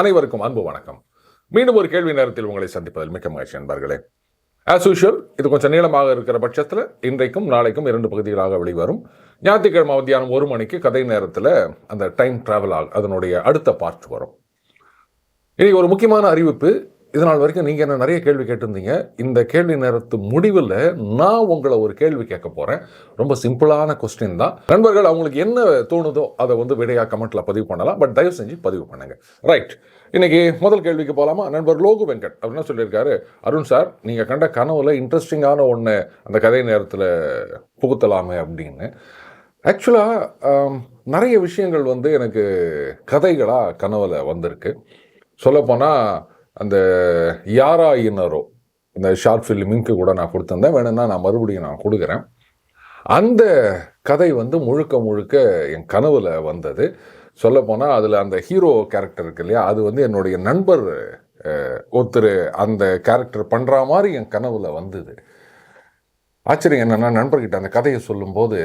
அனைவருக்கும் அன்பு வணக்கம். மீண்டும் ஒரு கேள்வி நேரத்தில் உங்களை சந்திப்பதில் மிக்க மகிழ்ச்சி நண்பர்களே. ஆஸ் யூஷுவல் இது கொஞ்சம் நீளமாக இருக்கிற பட்சத்தில் இன்றைக்கும் நாளைக்கும் இரண்டு பகுதிகளாக வெளிவரும். ஞாயிற்றுக்கிழமை மத்தியானம் ஒரு மணிக்கு கதை நேரத்தில் அந்த டைம் டிராவல் ஆக அதனுடைய அடுத்த பார்ட் வரும். இனி ஒரு முக்கியமான அறிவிப்பு. இதனால் வரைக்கும் நீங்கள் என்ன நிறைய கேள்வி கேட்டிருந்தீங்க. இந்த கேள்வி நேரத்து முடிவில் நான் உங்களை ஒரு கேள்வி கேட்க போகிறேன் ரொம்ப சிம்பிளான கொஸ்டின் தான். நண்பர்கள் அவங்களுக்கு என்ன தோணுதோ அதை வந்து விடையாக கமெண்ட்டில் பதிவு பண்ணலாம். பட் தயவு செஞ்சு பதிவு பண்ணுங்கள் ரைட் இன்றைக்கி முதல் கேள்விக்கு போகலாமா நண்பர் லோகு வெங்கட் அப்படின்னு சொல்லியிருக்காரு. அருண் சார் நீங்கள் கண்ட கனவுல இன்ட்ரெஸ்டிங்கான ஒன்று அந்த கதை நேரத்தில் புகுத்தலாமே அப்படின்னு. ஆக்சுவலாக நிறைய விஷயங்கள் வந்து எனக்கு கதைகளாக கனவில் வந்திருக்கு. சொல்லப்போனால் அந்த யாரா இன்னரோ இந்த ஷார்ட் ஃபிலிமிங்க்கு கூட நான் கொடுத்துருந்தேன். வேணும்னா நான் மறுபடியும் நான் கொடுக்குறேன். அந்த கதை வந்து முழுக்க முழுக்க என் கனவில் வந்தது. சொல்லப்போனால் அதில் அந்த ஹீரோ கேரக்டர் இருக்கு இல்லையா? அது வந்து என்னுடைய நண்பர் ஒருத்தர் அந்த கேரக்டர் பண்ணுற மாதிரி என் கனவில் வந்தது. ஆச்சரியம் என்னன்னா நண்பர்கிட்ட அந்த கதையை சொல்லும்போது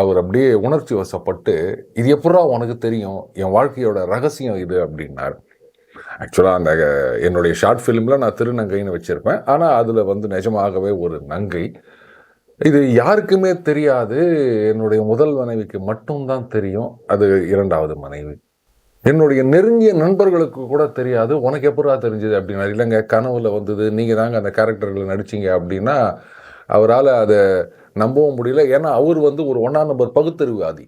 அவர் அப்படியே உணர்ச்சி வசப்பட்டு இது எப்படா உனக்கு தெரியும்? என் வாழ்க்கையோட ரகசியம் இது அப்படின்னார். ஆக்சுவலாக அந்த என்னுடைய ஷார்ட் ஃபிலிமில் நான் திருநங்கைன்னு வச்சுருப்பேன். ஆனால் அதில் வந்து நிஜமாகவே ஒரு நங்கை. இது யாருக்குமே தெரியாது. என்னுடைய முதல் மனைவிக்கு மட்டும்தான் தெரியும். அது இரண்டாவது மனைவி. என்னுடைய நெருங்கிய நண்பர்களுக்கு கூட தெரியாது. உனக்கு எப்படா தெரிஞ்சது அப்படின்னா இல்லைங்க கனவுல வந்தது. நீங்கள் தாங்க அந்த கேரக்டரில் நடிச்சிங்க அப்படின்னா அவரால் அதை நம்பவும் முடியல. ஏன்னா அவர் வந்து ஒரு ஒன்றாம் நம்பர் பகுத்தறிவுவாதி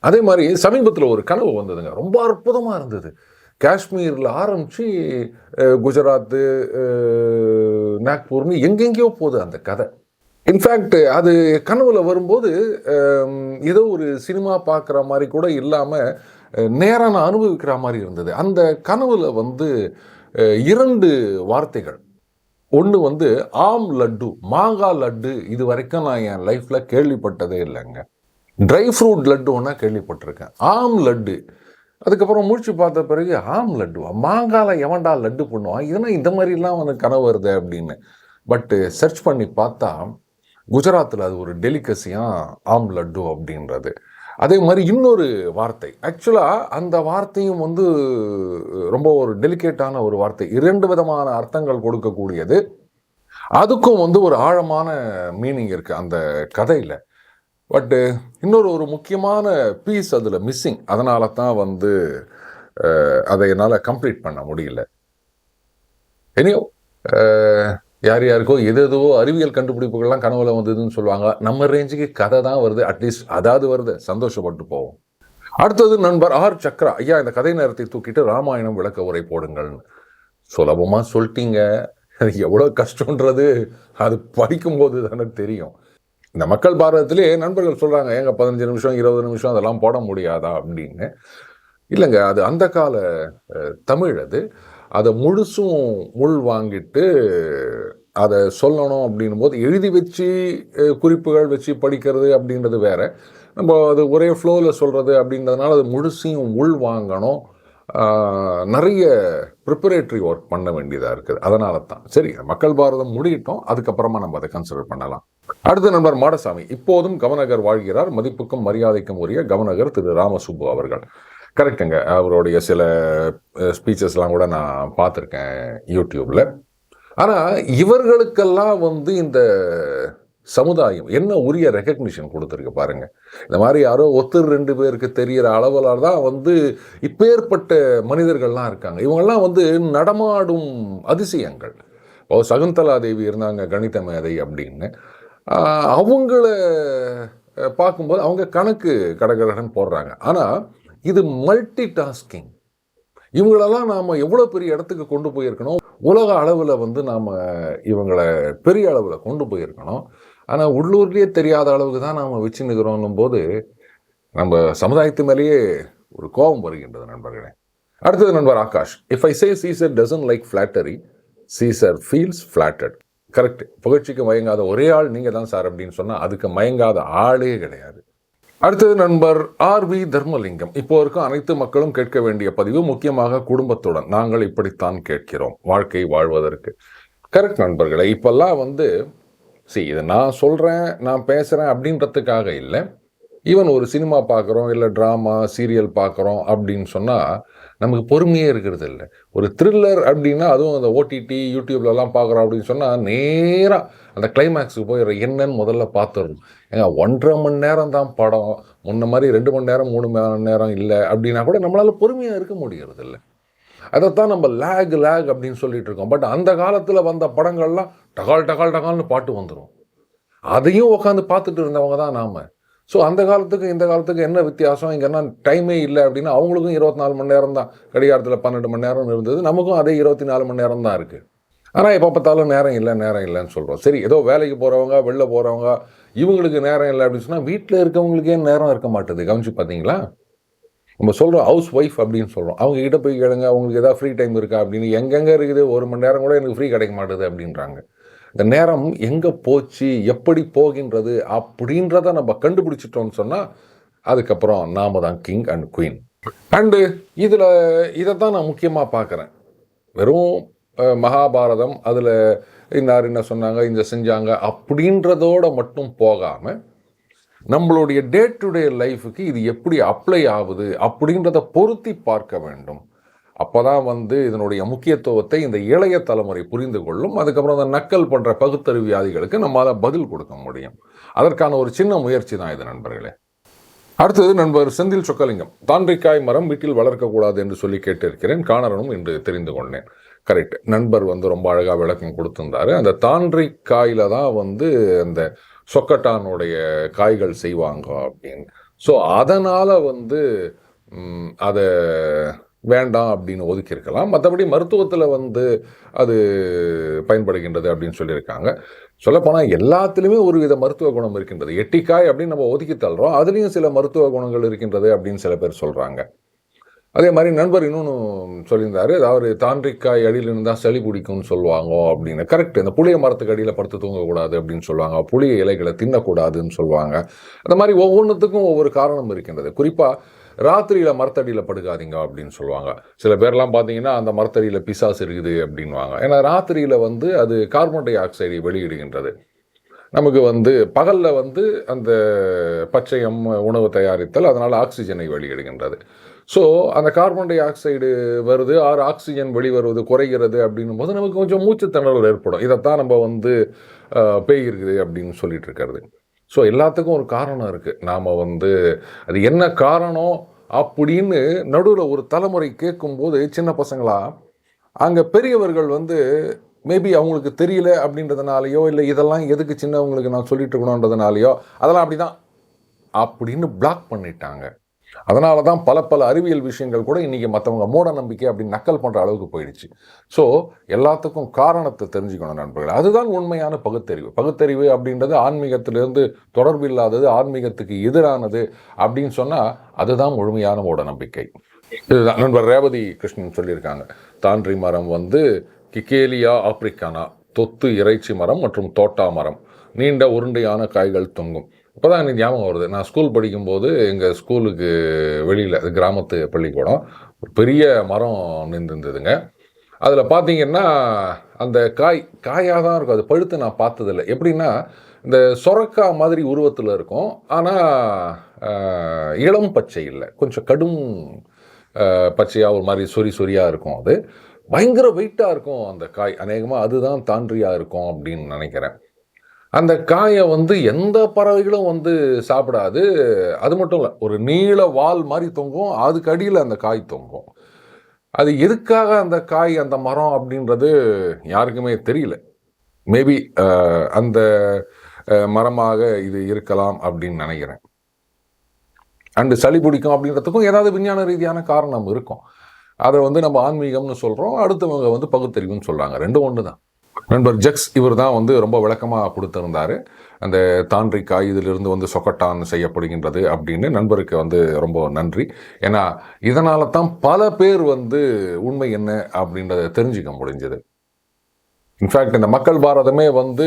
அதே மாதிரி சமீபத்தில் ஒரு கனவு வந்ததுங்க. ரொம்ப அற்புதமாக இருந்தது. காஷ்மீரில் ஆரம்பித்து குஜராத்து நாக்பூர்னு எங்கெங்கேயோ போகுது அந்த கதை. இன்ஃபேக்ட் அது கனவுல வரும்போது ஏதோ ஒரு சினிமா பார்க்குற மாதிரி கூட இல்லாமல் நேராக நான் அனுபவிக்கிற மாதிரி இருந்தது. அந்த கனவுல வந்து இரண்டு வார்த்தைகள். ஒன்று வந்து ஆம் லட்டு மாங்காய் லட்டு இது வரைக்கும் நான் என் லைஃப்பில் கேள்விப்பட்டதே இல்லைங்க. ட்ரை ஃப்ரூட் லட்டு ஒன்றா கேள்விப்பட்டிருக்கேன். ஆம் லட்டு அதுக்கப்புறம் மூழ்கி பார்த்த பிறகு ஆம் லட்டுவா மாங்கால எவன்டா லட்டு பண்ணுவான்? இதெல்லாம் இந்த மாதிரிலாம் அவனுக்கு கனவு வருது அப்படின்னு. பட்டு சர்ச் பண்ணி பார்த்தா குஜராத்தில் அது ஒரு டெலிகசியாக ஆம் லட்டு அப்படின்றது. அதே மாதிரி இன்னொரு வார்த்தை. ஆக்சுவலாக அந்த வார்த்தையும் வந்து ரொம்ப ஒரு டெலிகேட்டான ஒரு வார்த்தை. இரண்டு விதமான அர்த்தங்கள் கொடுக்கக்கூடியது. அதுக்கும் வந்து ஒரு ஆழமான மீனிங் இருக்குது அந்த கதையில். பட்டு uh, இன்னொரு ஒரு முக்கியமான பீஸ் அதில் மிஸ்ஸிங் அதனால தான் வந்து uh, அதை என்னால் கம்ப்ளீட் பண்ண முடியல. எனியோ uh, யார் யாருக்கோ எது எதுவோ அறிவியல் கண்டுபிடிப்புகள்லாம் கனவுல வந்ததுன்னு சொல்லுவாங்க. நம்ம ரேஞ்சுக்கு கதை தான் வருது. அட்லீஸ்ட் அதாவது வருது. சந்தோஷப்பட்டு போவோம். அடுத்தது நண்பர் ஆர் சக்ரா. ஐயா இந்த கதை நேரத்தை தூக்கிட்டு ராமாயணம் விளக்க உரை போடுங்கள்னு. சுலபமாக சொல்லிட்டீங்க. எவ்வளோ கஷ்டன்றது அது படிக்கும்போது தானே தெரியும். இந்த மக்கள் பாரதத்திலே நண்பர்கள் சொல்கிறாங்க ஏங்க பதினஞ்சு நிமிஷம் இருபது நிமிஷம் அதெல்லாம் போட முடியாதா? அப்படின்னு. இல்லைங்க அது அந்த கால தமிழ் அது. அதை முழுசும் உள் வாங்கிட்டு அதை சொல்லணும் அப்படின்னும் போது எழுதி வச்சு குறிப்புகள் வச்சு படிக்கிறது அப்படின்றது வேற. நம்ம அது ஒரே ஃப்ளோவில் சொல்கிறது அப்படின்றதுனால அது முழுசையும் உள் வாங்கணும். நிறைய ப்ரிப்பரேட்டரி ஒர்க் பண்ண வேண்டியதாக இருக்குது. அதனால தான் சரி மக்கள் பாரதம் முடியட்டும். அதுக்கப்புறமா நம்ம அதை கன்சிடர் பண்ணலாம். அடுத்த நண்பர் மாடசாமி. இப்போதும் கவனகர் வாழ்கிறார். மதிப்புக்கும் மரியாதைக்கும் உரிய கவனகர் திரு ராமசுப்பு அவர்கள். கரெக்டுங்க அவருடைய சில ஸ்பீச்சஸ்லாம் கூட நான் பார்த்துருக்கேன் யூடியூப்பில் ஆனால் இவர்களுக்கெல்லாம் வந்து இந்த சமுதாயம் என்ன உரிய ரெக்கக்னிஷன் கொடுத்துருக்கு பாருங்க. இந்த மாதிரி யாரோ ஒருத்தர் ரெண்டு பேருக்கு தெரிகிற அளவில் தான் வந்து இப்பேற்பட்ட மனிதர்கள்லாம் இருக்காங்க. இவங்கெல்லாம் வந்து நடமாடும் அதிசயங்கள். இப்போ சகுந்தலா தேவி இருந்தாங்க கணித மேதை அப்படின்னு. அவங்கள பார்க்கும்போது அவங்க கணக்கு கடகடன்னு போடுறாங்க. ஆனால் இது மல்டி டாஸ்கிங் இவங்களெல்லாம் நாம் எவ்வளோ பெரிய இடத்துக்கு கொண்டு போயிருக்கணும்? உலக அளவில் வந்து நாம் இவங்களை பெரிய அளவில் கொண்டு போயிருக்கணும். ஆனால் உள்ளூர்லேயே தெரியாத அளவுக்கு தான் நாம் வச்சுன்னுக்கிறோம் போது நம்ம சமுதாயத்து மேலேயே ஒரு கோபம் வருகின்றது நண்பர்களே. அடுத்தது நண்பர் Akash. If I say Caesar doesn't like flattery Caesar feels flattered correct புகழ்ச்சிக்கு மயங்காத ஒரே ஆள் நீங்கள் தான் சார் அப்படின்னு சொன்னால் அதுக்கு மயங்காத ஆளே கிடையாது. அடுத்தது நண்பர் ஆர் வி தர்மலிங்கம். இப்போ இருக்கும் அனைத்து மக்களும் கேட்க வேண்டிய பதிவு முக்கியமாக குடும்பத்துடன். நாங்கள் இப்படித்தான் கேட்கிறோம். வாழ்க்கை வாழ்வதற்கு. கரெக்ட் நண்பர்களே இப்போல்லாம் வந்து சரி இதை நான் சொல்கிறேன் நான் பேசுகிறேன் அப்படின்றதுக்காக இல்லை. ஈவன் ஒரு சினிமா பார்க்குறோம் இல்லை ட்ராமா சீரியல் பார்க்குறோம் அப்படின்னு சொன்னால் நமக்கு பொறுமையே இருக்கிறது இல்லை. ஒரு த்ரில்லர் அப்படின்னா அதுவும் அந்த ஓடிடி யூடியூப்லலாம் பார்க்குறோம் அப்படின்னு சொன்னால் நேராக அந்த கிளைமேக்ஸுக்கு போயிடுற என்னன்னு முதல்ல பார்த்துடணும். ஏங்க ஒன்றரை மணி நேரம் தான் படம். முன்ன மாதிரி ரெண்டு மணி நேரம் மூணு மணி நேரம் இல்லை அப்படின்னா கூட நம்மளால் பொறுமையாக இருக்க முடியறது இல்லை. அதைத்தான் நம்ம லேக் லேக் அப்படின்னு சொல்லிட்டு இருக்கோம். பட் அந்த காலத்தில் வந்த படங்கள்லாம் டகால் டகால் டகால்னு பாட்டு வந்துடும் அதையும் உட்காந்து பார்த்துட்டு இருந்தவங்க தான் நாம. ஸோ அந்த காலத்துக்கு இந்த காலத்துக்கு என்ன வித்தியாசம்? இங்கே என்ன டைமே இல்லை அப்படின்னா அவங்களுக்கும் இருபத்தி நாலு மணி நேரம் தான் கடிகாரத்தில் பன்னெண்டு மணி நேரம் இருந்தது. நமக்கும் அதே இருபத்தி நாலு மணி நேரம் தான் இருக்குது ஆனால் எப்போ பார்த்தாலும் நேரம் இல்லை நேரம் இல்லைன்னு சொல்கிறோம் சரி ஏதோ வேலைக்கு போகிறவங்க வெளில போகிறவங்க இவங்களுக்கு நேரம் இல்லை அப்படின்னு சொன்னால் வீட்டில் இருக்கவங்களுக்கே நேரம் இருக்க மாட்டுது. கவனிச்சு பார்த்தீங்களா நம்ம சொல்கிறோம் ஹவுஸ் ஒய்ஃப் அப்படின்னு சொல்கிறோம் அவங்க கிட்ட போய் கேளுங்க அவங்களுக்கு எதாவது ஃப்ரீ டைம் இருக்கா? அப்படின்னு. எங்கெங்கே இருக்குது? ஒரு மணி நேரம் கூட எனக்கு ஃப்ரீ கிடைக்க மாட்டுது அப்படின்றாங்க. இந்த நேரம் எங்கே போச்சு எப்படி போகின்றது அப்படின்றத நம்ம கண்டுபிடிச்சிட்டோம்னு சொன்னால் அதுக்கப்புறம் நாம தான் கிங் அண்ட் குயின் அண்டு இதில் இதை தான் நான் முக்கியமாக பார்க்குறேன் வெறும் மகாபாரதம் அதில் இன்னார் என்ன சொன்னாங்க இந்த செஞ்சாங்க அப்படின்றதோட மட்டும் போகாமல் நம்மளுடைய டே டு டே லைஃபுக்கு இது எப்படி அப்ளை ஆகுது அப்படின்றத பொருத்தி பார்க்க வேண்டும். அப்போ தான் வந்து இதனுடைய முக்கியத்துவத்தை இந்த இளைய தலைமுறை புரிந்து கொள்ளும். அதுக்கப்புறம் அந்த நக்கல் போன்ற பகுத்தறிவியாதிகளுக்கு நம்மளால் பதில் கொடுக்க முடியும். அதற்கான ஒரு சின்ன முயற்சி தான் இது நண்பர்களே. அடுத்தது நண்பர் செந்தில் சொக்கலிங்கம். தாண்டிக்காய் மரம் வீட்டில் வளர்க்கக்கூடாது என்று சொல்லி கேட்டிருக்கிறேன். காணரனும் என்று தெரிந்து கொண்டேன். கரெக்ட். நண்பர் வந்து ரொம்ப அழகாக விளக்கம் கொடுத்துருந்தாரு. அந்த தாண்டிக்காயில் தான் வந்து அந்த சொக்கட்டானுடைய காய்கள் செய்வாங்க அப்படின்னு. ஸோ அதனால் வந்து அதை வேண்டாம் அப்படின்னு ஒதுக்கியிருக்கலாம். மற்றபடி மருத்துவத்தில் வந்து அது பயன்படுகின்றது அப்படின்னு சொல்லியிருக்காங்க. சொல்லப்போனால் எல்லாத்துலேயுமே ஒரு வித மருத்துவ குணம் இருக்கின்றது. எட்டிக்காய் அப்படின்னு நம்ம ஒதுக்கி தள்ளுறோம். அதுலேயும் சில மருத்துவ குணங்கள் இருக்கின்றது அப்படின்னு சில பேர் சொல்கிறாங்க அதே மாதிரி நண்பர் இன்னொன்று சொல்லியிருந்தார். அவர் தாண்டிக்காய் அடியிலிருந்து தான் சளி பிடிக்கும்னு சொல்லுவாங்க அப்படின்னு. கரெக்ட் இந்த புளிய மரத்துக்கு அடியில் படுத்து தூங்கக்கூடாது அப்படின்னு சொல்லுவாங்க. புளிய இலைகளை தின்னக்கூடாதுன்னு சொல்லுவாங்க. அந்த மாதிரி ஒவ்வொன்றுத்துக்கும் ஒவ்வொரு காரணம் இருக்கின்றது. குறிப்பாக ராத்திரியில் மரத்தடியில் படுக்காதீங்க அப்படின்னு சொல்லுவாங்க. சில பேர்லாம் பார்த்தீங்கன்னா அந்த மரத்தடியில் பிசாஸ் இருக்குது அப்படின்வாங்க ஏன்னா ராத்திரியில் வந்து அது கார்பன் டை ஆக்சைடை வெளியிடுகின்றது. நமக்கு வந்து பகலில் வந்து அந்த பச்சையம் உணவு தயாரித்தல் அதனால் ஆக்சிஜனை வெளியிடுகின்றது. ஸோ அந்த கார்பன் டை ஆக்சைடு வருது ஆறு ஆக்சிஜன் வெளிவருவது குறைகிறது அப்படின்னும் போது நமக்கு கொஞ்சம் மூச்சு திணறல் ஏற்படும். இதைத்தான் நம்ம வந்து அஹ், பேய் இருக்குது அப்படின்னு சொல்லிட்டு இருக்கிறது. ஸோ எல்லாத்துக்கும் ஒரு காரணம் இருக்குது நாம் வந்து அது என்ன காரணம்? அப்படின்னு நடுவில் ஒரு தலைமுறை கேட்கும்போது சின்ன பசங்களா அங்கே பெரியவர்கள் வந்து மேபி அவங்களுக்கு தெரியல அப்படின்றதுனாலையோ இல்லை இதெல்லாம் எதுக்கு சின்னவங்களுக்கு நான் சொல்லிட்டு இருக்கணுன்றதுனாலையோ அதெல்லாம் அப்படிதான் அப்படின்னு பிளாக் பண்ணிட்டாங்க. அதனால தான் பல பல அறிவியல் விஷயங்கள் கூட இன்றைக்கி மற்றவங்க மூட நம்பிக்கை அப்படின்னு நக்கல் பண்ணுற அளவுக்கு போயிடுச்சு. ஸோ எல்லாத்துக்கும் காரணத்தை தெரிஞ்சுக்கணும் நண்பர்கள். அதுதான் உண்மையான பகுத்தறிவு. பகுத்தறிவு அப்படின்றது ஆன்மீகத்திலிருந்து தொடர்பு இல்லாதது ஆன்மீகத்துக்கு எதிரானது அப்படின்னு சொன்னால் அதுதான் முழுமையான மூட நம்பிக்கை. இதுதான். நண்பர் ரேவதி கிருஷ்ணன் சொல்லியிருக்காங்க. தான்றி மரம் வந்து கிகேலியா ஆப்ரிக்கானா தொத்து இறைச்சி மரம் மற்றும் தோட்டா மரம். நீண்ட உருண்டையான காய்கள் தொங்கும். இப்போதான் எனக்கு ஞாபகம் வருது. நான் ஸ்கூல் படிக்கும்போது எங்கள் ஸ்கூலுக்கு வெளியில் அது கிராமத்து பள்ளிக்கூடம். ஒரு பெரிய மரம் நின்றுருந்ததுங்க. அதில் பார்த்தீங்கன்னா அந்த காய் காயாக தான் இருக்கும். அது பழுத்து நான் பார்த்ததில்ல. எப்படின்னா இந்த சொரக்காய் மாதிரி உருவத்தில் இருக்கும். ஆனால் இளம் பச்சை இல்லை. கொஞ்சம் கடும் பச்சையாக ஒரு மாதிரி சொறி சொறியாக இருக்கும் அது. பயங்கர வெயிட்டாக இருக்கும் அந்த காய். அநேகமாக அதுதான் தாண்டியாக இருக்கும் அப்படின்னு நினைக்கிறேன். அந்த காயை வந்து எந்த பறவைகளும் வந்து சாப்பிடாது. அது மட்டும் இல்லை ஒரு நீள வால் மாதிரி தொங்கும் அதுக்கு அடியில் அந்த காய் தொங்கும். அது எதுக்காக அந்த காய் அந்த மரம் அப்படின்றது யாருக்குமே தெரியல. மேபி அந்த மரமாக இது இருக்கலாம் அப்படின்னு நினைக்கிறேன். அண்டு சளி பிடிக்கும் அப்படின்றதுக்கும் ஏதாவது விஞ்ஞான ரீதியான காரணம் இருக்கும். அதை வந்து நம்ம ஆன்மீகம்னு சொல்கிறோம் அடுத்தவங்க வந்து பகுத்தறிவுன்னு சொல்கிறாங்க ரெண்டும் ஒன்று தான் நண்பர் ஜக்ஸ் இவர் தான் வந்து ரொம்ப விளக்கமாக கொடுத்துருந்தாரு. அந்த தாண்டிக்காய் இதிலிருந்து வந்து சொக்கட்டான் செய்யப்படுகின்றது அப்படின்னு நண்பருக்கு வந்து ரொம்ப நன்றி. ஏன்னா இதனால தான் பல பேர் வந்து உண்மை என்ன அப்படின்றத தெரிஞ்சுக்க முடிஞ்சது. இன்ஃபேக்ட் இந்த மக்கள் பாரதமே வந்து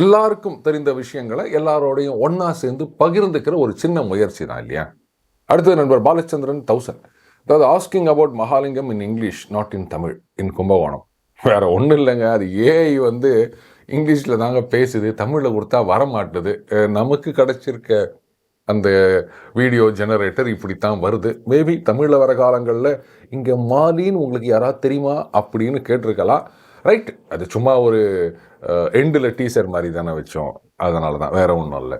எல்லாருக்கும் தெரிந்த விஷயங்களை எல்லாரோடையும் ஒன்றா சேர்ந்து பகிர்ந்துக்கிற ஒரு சின்ன முயற்சி தான் இல்லையா? அடுத்தது நண்பர் பாலச்சந்திரன் தௌசண்ட். அதாவது asking about Mahalingam in English not in Tamil in Kumbakonam வேற ஒன்றும் இல்லைங்க. அது ஏஐ வந்து இங்கிலீஷில் தாங்க பேசுது தமிழில் கொடுத்தா வரமாட்டுது. நமக்கு கிடைச்சிருக்க அந்த வீடியோ ஜெனரேட்டர் இப்படித்தான் வருது. மேபி தமிழில் வர காலங்களில் இங்கே மாலின்னு உங்களுக்கு யாராவது தெரியுமா அப்படின்னு கேட்டிருக்கலாம். ரைட் அது சும்மா ஒரு எண்டில் டீசர் மாதிரி தானே வச்சோம். அதனால தான் வேற ஒன்றும் இல்லை.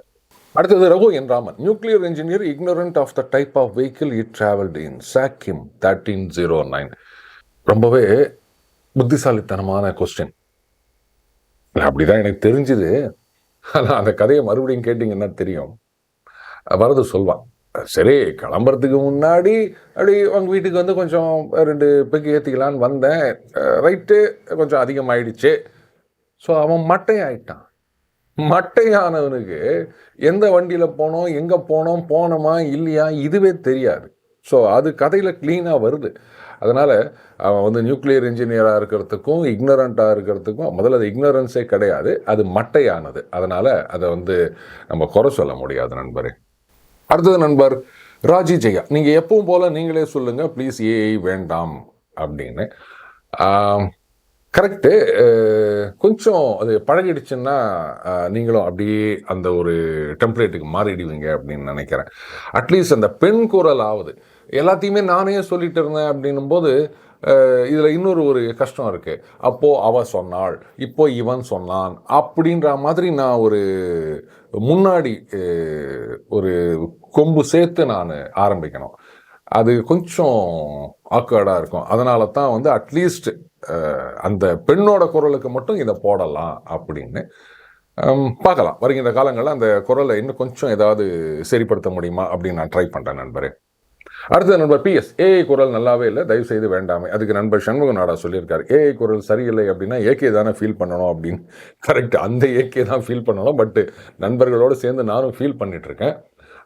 அடுத்தது Raghu N Raman. Nuclear engineer ignorant of the type of vehicle it travelled in சாக்கிம் thirteen zero nine ரொம்பவே புத்திசாலித்தனமான கொஸ்டின் அப்படிதான் எனக்கு தெரிஞ்சுது. ஆனால் அந்த கதையை மறுபடியும் கேட்டிங்கன்னா தெரியும்? வரது சொல்வான். சரி கிளம்புறதுக்கு முன்னாடி அப்படி அவங்க வீட்டுக்கு வந்து கொஞ்சம் ரெண்டு பெக்கு ஏற்றிக்கலான்னு வந்தேன். ரைட்டு கொஞ்சம் அதிகமாயிடுச்சு. ஸோ அவன் மட்டையாயிட்டான். மட்டையானவனுக்கு எந்த வண்டியில் போனோம் எங்கே போனோம் போனோமா இல்லையா இதுவே தெரியாது. ஸோ அது கதையில் க்ளீனாக வருது. அதனால் அவன் வந்து நியூக்ளியர் இன்ஜினியராக இருக்கிறதுக்கும் இக்னரண்ட்டாக இருக்கிறதுக்கும் முதல்ல அது இக்னரன்ஸே கிடையாது அது மட்டையானது. அதனால் அதை வந்து நம்ம குறை சொல்ல முடியாது நண்பரே. அடுத்தது நண்பர் ராஜி ஜெயா. நீங்கள் எப்பவும் போல் நீங்களே சொல்லுங்கள் ப்ளீஸ் ஏஐ வேண்டாம் அப்படின்னு. கரெக்டு கொஞ்சம் அது பழகிடுச்சுன்னா நீங்களும் அப்படியே அந்த ஒரு டெம்ப்ளேட்டுக்கு மாறிடுவீங்க அப்படின்னு நினைக்கிறேன். அட்லீஸ்ட் அந்த பெண் குரல் ஆகுது எல்லாத்தையுமே நானே சொல்லிட்டு இருந்தேன் அப்படின்னும் போது இதில் இன்னொரு ஒரு கஷ்டம் இருக்குது அப்போது அவ சொன்னாள் இப்போ இவன் சொன்னான் அப்படின்ற மாதிரி நான் ஒரு முன்னாடி ஒரு கொம்பு சேர்த்து நான் ஆரம்பிக்கணும். அது கொஞ்சம் ஆக்வர்டாக இருக்கும். அதனால தான் வந்து அட்லீஸ்ட் அந்த பெண்ணோட குரலுக்கு மட்டும் இதை போடலாம் அப்படின்னு பார்க்கலாம். வருகின்ற காலங்களில் அந்த குரலை இன்னும் கொஞ்சம் ஏதாவது சரிப்படுத்த முடியுமா அப்படின்னு நான் ட்ரை பண்ணுறேன் நண்பரே. அடுத்த நண்பர் பிஎஸ் ஏஐ குரல் நல்லாவே இல்லை தயவு செய்து வேண்டாமே. அதுக்கு நண்பர் சண்முக நாடா சொல்லியிருக்காரு. ஏஐ குரல் சரியில்லை அப்படின்னா ஏகே தானே ஃபீல் பண்ணணும் அப்படின்னு. கரெக்ட் அந்த ஏகே தான் ஃபீல் பண்ணணும் பட்டு நண்பர்களோடு சேர்ந்து நானும் ஃபீல் பண்ணிகிட்ருக்கேன்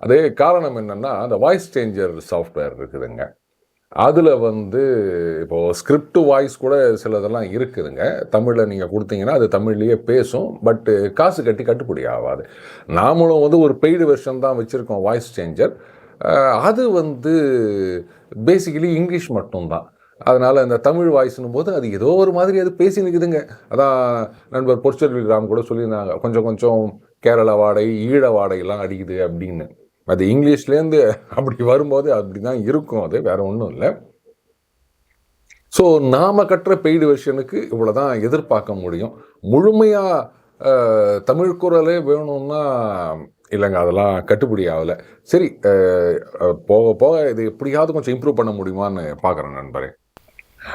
அதே காரணம் என்னன்னா அந்த வாய்ஸ் சேஞ்சர் சாஃப்ட்வேர் இருக்குதுங்க. அதில் வந்து இப்போது ஸ்கிரிப்ட் வாய்ஸ் கூட சிலதெல்லாம் இருக்குதுங்க. தமிழில் நீங்கள் கொடுத்தீங்கன்னா அது தமிழ்லேயே பேசும் பட்டு காசு கட்டி கட்டுப்படி ஆகாது. நாமளும் வந்து ஒரு பெய்டு வெர்ஷன் தான் வச்சுருக்கோம் வாய்ஸ் சேஞ்சர் அது வந்து பேசிக்கலி இங்கிலீஷ் மட்டும்தான். அதனால் அந்த தமிழ் வாய்ஸ்னும் போது அது ஏதோ ஒரு மாதிரி அது பேசி நிற்குதுங்க அதான் நண்பர் பொற்செல்வி கிராம் கூட சொல்லியிருந்தாங்க. கொஞ்சம் கொஞ்சம் கேரள வாடை ஈழ வாடையெல்லாம் அடிக்குது அப்படின்னு. அது இங்கிலீஷ்லேருந்து அப்படி வரும்போது அப்படி தான் இருக்கும். அது வேறு ஒன்றும் இல்லை. ஸோ நாம் கட்டுற பெய்டு வெர்ஷனுக்கு இவ்வளோ தான் எதிர்பார்க்க முடியும். முழுமையாக தமிழ் குரலே வேணும்னா இல்லைங்க அதெல்லாம் கட்டுப்படி ஆகலை. சரி போக போக இது எப்படியாவது கொஞ்சம் இம்ப்ரூவ் பண்ண முடியுமான்னு பார்க்குறேன் நண்பரே.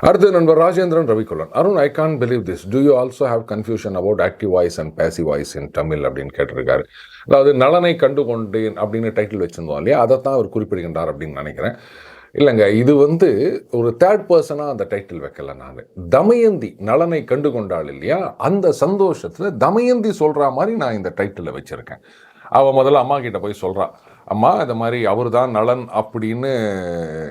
அடுத்து நண்பர் Rajendran Ravikulan. Arun I can believe this do you also have confusion about active voice and passive voice in Tamil அப்படின்னு கேட்டிருக்காரு. அதாவது நலனை கண்டு கொண்டேன் அப்படின்னு டைட்டில் வச்சிருந்தோம் இல்லையா? அதை தான் அவர் குறிப்பிடுகின்றார் அப்படின்னு நினைக்கிறேன். இல்லைங்க இது வந்து ஒரு தேர்ட் பர்சனாக அந்த டைட்டில் வைக்கல நான். தமயந்தி நலனை கண்டு கொண்டாள் இல்லையா? அந்த சந்தோஷத்தில் தமயந்தி சொல்கிற மாதிரி நான் இந்த டைட்டிலில் வச்சுருக்கேன். அவள் முதல்ல அம்மா கிட்ட போய் சொல்கிறான் அம்மா இந்த மாதிரி அவர் தான் நலன் அப்படின்னு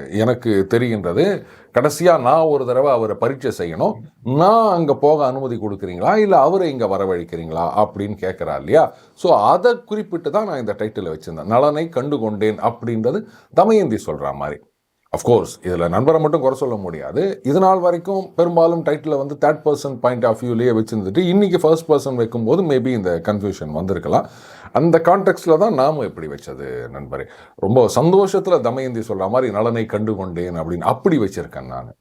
எனக்கு தெரிகின்றது. கடைசியாக நான் ஒரு தடவை அவரை பரீட்சை செய்யணும். நான் அங்கே போக அனுமதி கொடுக்குறீங்களா? இல்லை அவரை இங்கே வரவழைக்கிறீங்களா? அப்படின்னு கேட்குறா இல்லையா? ஸோ அதை குறிப்பிட்டு தான் நான் இந்த டைட்டிலை வச்சுருந்தேன். நலனை கண்டு கொண்டேன் அப்படின்றது தமயந்தி சொல்கிற மாதிரி. அஃப்கோர்ஸ் இதில் நண்பரை மட்டும் குறை சொல்ல முடியாது. இது நாள் வரைக்கும் பெரும்பாலும் டைட்டில் வந்து தேர்ட் பர்சன் பாயிண்ட் ஆஃப் வியூலேயே வச்சுருந்துட்டு இன்றைக்கி ஃபர்ஸ்ட் பர்சன் வைக்கும்போது மேபி இந்த கன்ஃபியூஷன் வந்திருக்கலாம். அந்த கான்டெக்ட்ல தான் நாம் எப்படி வச்சது நண்பரே. ரொம்ப சந்தோஷத்தில் தமயந்தி சொல்கிற மாதிரி நலனை கண்டு கொண்டேன் அப்படின்னு அப்படி வச்சுருக்கேன் நான்.